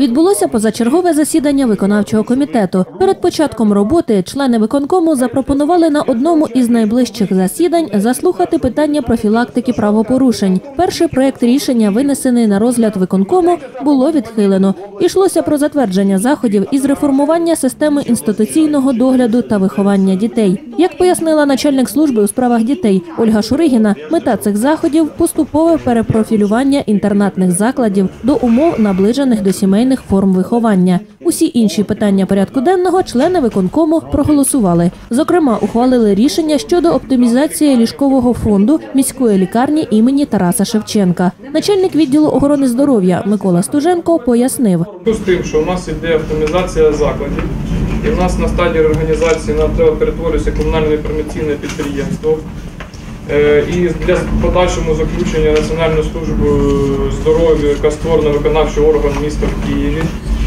Відбулося позачергове засідання виконавчого комітету. Перед початком роботи члени виконкому запропонували на одному із найближчих засідань заслухати питання профілактики правопорушень. Перший проект рішення, винесений на розгляд виконкому, було відхилено. Ішлося про затвердження заходів із реформування системи інституційного догляду та виховання дітей. Як пояснила начальник служби у справах дітей Ольга Шуригіна, мета цих заходів поступове перепрофілювання інтернатних закладів до умов, наближених до сімейних форм виховання. Усі інші питання порядку денного члени виконкому проголосували. Зокрема, ухвалили рішення щодо оптимізації ліжкового фонду міської лікарні імені Тараса Шевченка. Начальник відділу охорони здоров'я Микола Стуженко пояснив. З тим, що у нас іде оптимізація закладів, і в нас на стадії реорганізації нам треба перетворитися комунальне інформаційне підприємство. Е, І для подальшому заключення Національної служби здоров'я, яка створена виконавчий орган міста в Києві,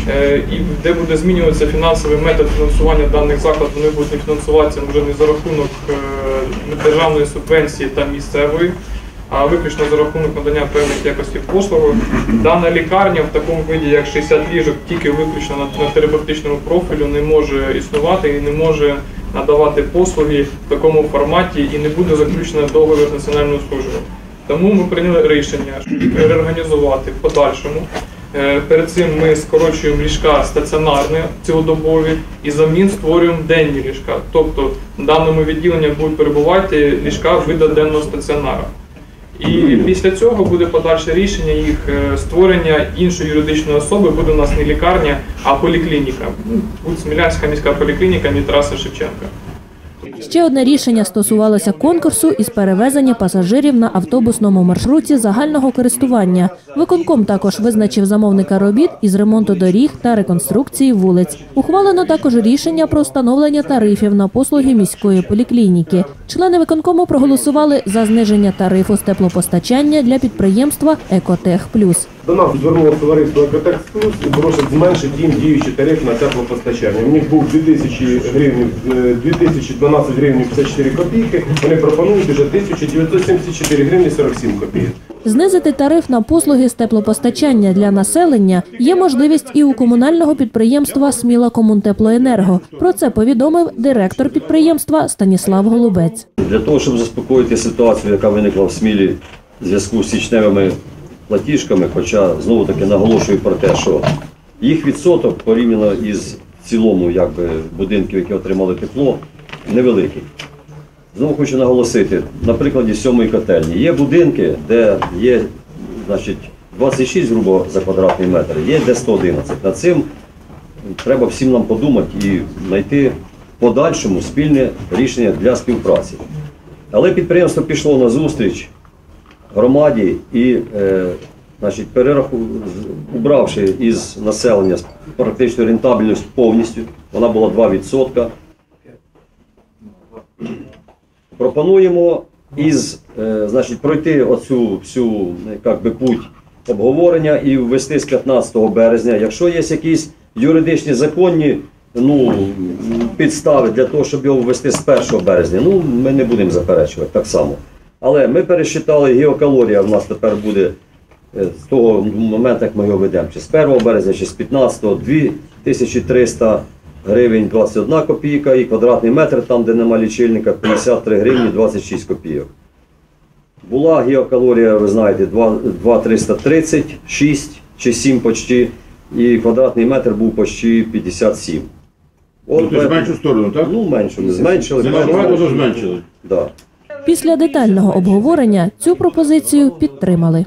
е, і де буде змінюватися фінансовий метод фінансування даних закладів, вони будуть фінансуватися вже не за рахунок е, державної субвенції та місцевої, а виключно за рахунок надання певних якості послуг. Дана лікарня в такому виді, як 60 ліжок, тільки виключно на терапевтичному профілю не може існувати і не може надавати послуги в такому форматі і не буде заключено договір з національною службою. Тому ми прийняли рішення щоб реорганізувати в подальшому. Е, Перед цим ми скорочуємо ліжка стаціонарні цілодобові і замін створюємо денні ліжка. Тобто в даному відділенні будуть перебувати ліжка вида денного стаціонара. І після цього буде подальше рішення їх е, створення іншої юридичної особи. Буде у нас не лікарня, а поліклініка. Ну, Буде Смілянська міська поліклініка Нітраса Шевченка. Ще одне рішення стосувалося конкурсу із перевезення пасажирів на автобусному маршруті загального користування. Виконком також визначив замовника робіт із ремонту доріг та реконструкції вулиць. Ухвалено також рішення про встановлення тарифів на послуги міської поліклініки. Члени виконкому проголосували за зниження тарифу з теплопостачання для підприємства Екотех Плюс. До нас звернуло товариство «Екотех Плюс» і просить зменшити їм діючий тариф на теплопостачання. У них був 2000 гривень е, 2012 12 гривень 54 копійки. Вони пропонують вже 1974 гривні 47 копійок. Знизити тариф на послуги з теплопостачання для населення є можливість і у комунального підприємства Сміла Комунтеплоенерго. Про це повідомив директор підприємства Станіслав Голубець. Для того щоб заспокоїти ситуацію, яка виникла в Смілі в зв'язку з січневими платіжками, хоча знову таки наголошую про те, що їх відсоток порівняно із цілому, якби будинків, які отримали тепло невеликий. Знову хочу наголосити, на прикладі сьомої котельні. Є будинки, де є значить, 26 грубо за квадратний метр, є де 111. Над цим треба всім нам подумати і знайти подальшому спільне рішення для співпраці. Але підприємство пішло на зустріч громаді і, е, значить, перераху... убравши із населення практичну рентабельність повністю, вона була 2%. Пропонуємо із, е, значить, пройти оцю всю е, як би, путь обговорення і ввести з 15 березня. Якщо є якісь юридичні законні ну, підстави для того, щоб його ввести з 1 березня, ну, ми не будемо заперечувати так само. Але ми пересчитали, геокалорія в нас тепер буде е, з того моменту, як ми його ведемо, чи з 1 березня, чи з 15, 2300 гривень 21 копійка і квадратний метр, там, де нема лічильника, 53 гривні 26 копійок. Була геокалорія, ви знаєте, 2 2336 чи 7 почти, і квадратний метр був почти 57. От, Тобто в меншу сторону, так? Ну, менше ми зменшили. Не то зменшили. Да. Після детального обговорення цю пропозицію підтримали.